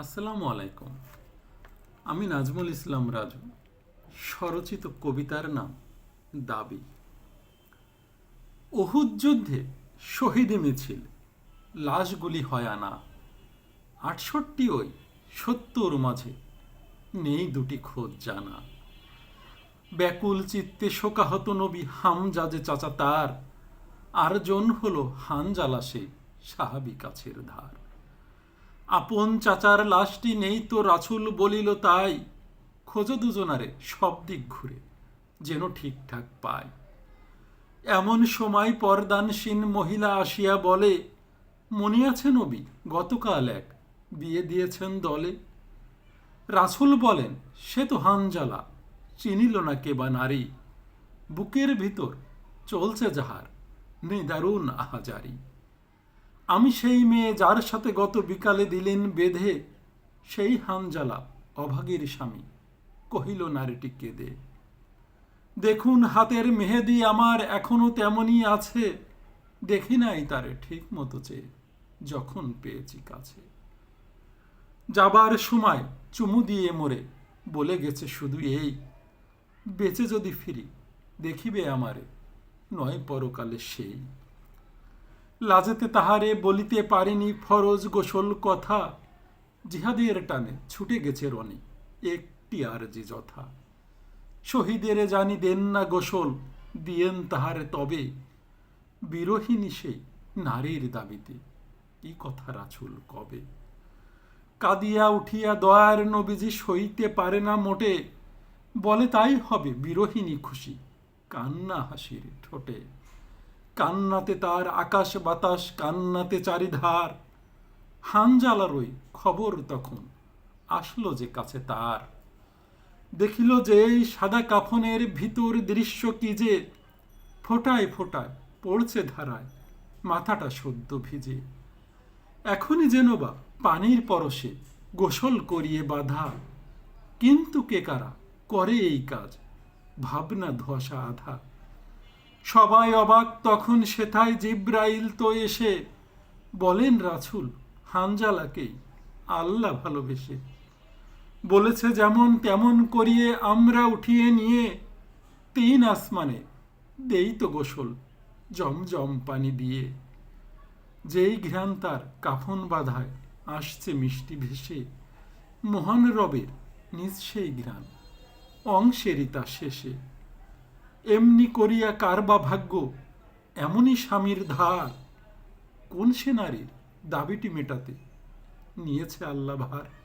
আসসালামু আলাইকুম। আমি নাজমুল ইসলাম রাজু, স্বরচিত কবিতার নাম দাবি। অহুদ যুদ্ধে শহীদে মিছিল, লাশগুলি হয় আনা। আটষট্টি ওই সত্তর মাঝে নেই দুটি খোঁজ জানা। ব্যাকুল চিত্তে শোকাহত নবী হামজাজে চাচা তার, আর জন হলো হানজালা সে সাহাবি কাছের ধার। আপন চাচার লাশটি নেই তো রাছুল বলিল তাই। খোঁজো দুজনারে, সব দিক ঘুরে, যেন ঠিকঠাক পায়। এমন সময় পরদানসীন মহিলা আসিয়া বলে, মনে আছে নবী, গতকাল এক বিয়ে দিয়েছেন দলে? রাসুল বলেন, সে তো হানজালা, চিনিল না কে বা নারী। বুকের ভিতর চলছে যাহার, নিদারুণ আহাজারি। আমি সেই মেয়ে যার সাথে গত বিকালে দিলেন বেঁধে, সেই হানজালা অভাগীর স্বামী কহিল, নারীটি কেঁদে? দেখুন, হাতের মেহেদি আমার এখনও তেমনই আছে, দেখি নাই তারে ঠিক মতো চেয়ে যখন পেয়েছি কাছে। যাবার সময় চুমু দিয়ে মরে বলে গেছে, শুধু এই, বেঁচে যদি ফিরি, দেখিবে আমারে, নয় পরকালে সেই। লাজেতে তাহারে বলিতে পারেনি ফরজ গোসল কথা। জিহাদের টানে ছুটে গেছে রনি, একটি আর যে যথা। শহীদের জানি দেন না গোসল, দিয়েন তাহারে তবে। বিরোহিনী সেই নারীর দাবিতে এই কথা রাছুল কবে? কাঁদিয়া উঠিয়া দয়ার নবীজি সইতে পারে না মোটে। বলে তাই হবে বিরোহিনী খুশি, কান্না হাসির ঠোঁটে। কান্নাতে তার আকাশ বাতাস, কান্নাতে চারিধার। হানজালার ওই খবর তখন, আসলো যে কাছে তার। দেখিল যে এই সাদা কাফনের ভিতর দৃশ্য কি যে, ফোটায় ফোটায় পড়ছে ধারায়, মাথাটা সদ্য ভিজে। এখনই যেন বা পানির পরশে গোসল করিয়ে বাধা। কিন্তু কে কারা করে এই কাজ? ভাবনা ধোয়াশা আধা। সবাই অবাক, তখন সেথায় জিব্রাইল তো এসে বলেন রাছুল হানজালাকেই আল্লাহ ভালোবেসে। বলেছে, যেমন তেমন করিয়ে আমরা উঠিয়ে নিয়ে তিন আসমানে দেই তো গোসল, জমজম পানি দিয়ে। যেই ঘ্রাণ তার কাফন বাধায় আসছে মিষ্টি ভেসে, মহান রবের নিজ সেই ঘ্রাণ, অংশেরই তা শেষে। এমনি করিয়া কার বা ভাগ্য? এমনই স্বামীর ধার। কোন সে নারীর? দাবিটি মেটাতে। নিয়েছে আল্লাহ ভার